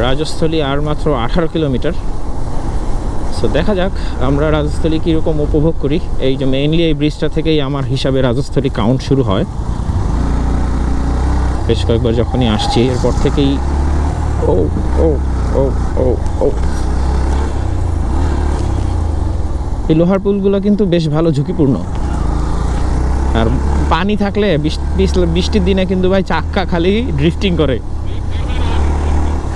রাজস্থলী আর মাত্র আঠারো kilometre. So দেখা যাক আমরা রাজস্থলী কীরকম উপভোগ করি। এই যে মেইনলি এই ব্রিজটা থেকেই আমার হিসাবে রাজস্থলী কাউন্ট শুরু হয়। বেশ কয়েকবার যখনই আসছি, এরপর থেকেই ও ও ও ও ও। এই লোহার পুলগুলো কিন্তু বেশ ভালো ঝুঁকিপূর্ণ। আর পানি থাকলে বৃষ্টি- বৃষ্টি- বৃষ্টির দিনে কিন্তু ভাই চাক্কা খালি ড্রিফটিং করে।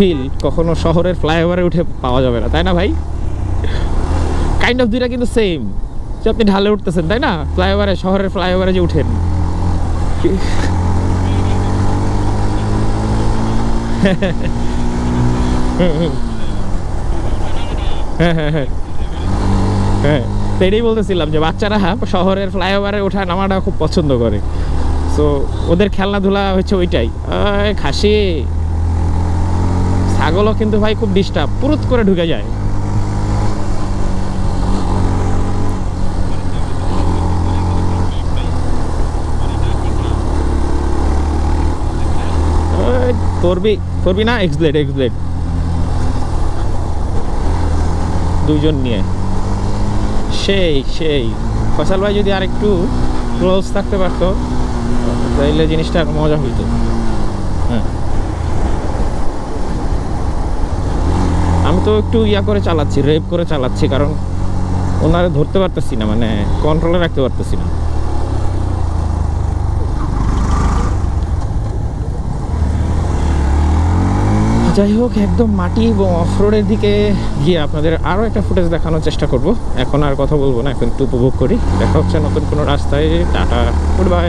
ফিল কখনো শহরের ফ্লাইওভারে উঠে পাওয়া যাবে না, তাই না ভাই? কাইন্ড অফ দুইটা কিন্তু সেম যে আপনি ঢালে উঠতেছেন, তাই না? ফ্লাইওভারে, শহরের ফ্লাইওভারে যে উঠেন। তো বলতেছিলাম যে বাচ্চারা হ্যাঁ শহরের ফ্লাইওভারে ওঠা নামাটা খুব পছন্দ করে। সো ওদের খেলনাধুলা হচ্ছে ওইটাই। খাসি। ছাগলও কিন্তু ভাই খুব ডিস্টার্ব পুরুত করে ঢুকে যায়। ওই তোরবি তোরবি না? এক্স ব্লেড এক্স ব্লেড দুইজন নিয়ে। সেই সেই। ফসল ভাই যদি আর একটু ক্লোজ থাকতে পারতো, তাইলে জিনিসটা মজা হইতো। হ্যাঁ আমি তো একটু ইয়া করে চালাচ্ছি রেপ করে চালাচ্ছি, কারণ ওনারা ধরতে পারতেছি না মানে কন্ট্রোলে রাখতে পারতেছি না। যাই হোক, একদম মাটি এবং অফরোডের দিকে গিয়ে আপনাদের আরও একটা ফুটেজ দেখানোর চেষ্টা করব। এখন আর কথা বলব না, এখন একটু উপভোগ করি। দেখা হচ্ছে নতুন কোনো রাস্তায়। Tata good bye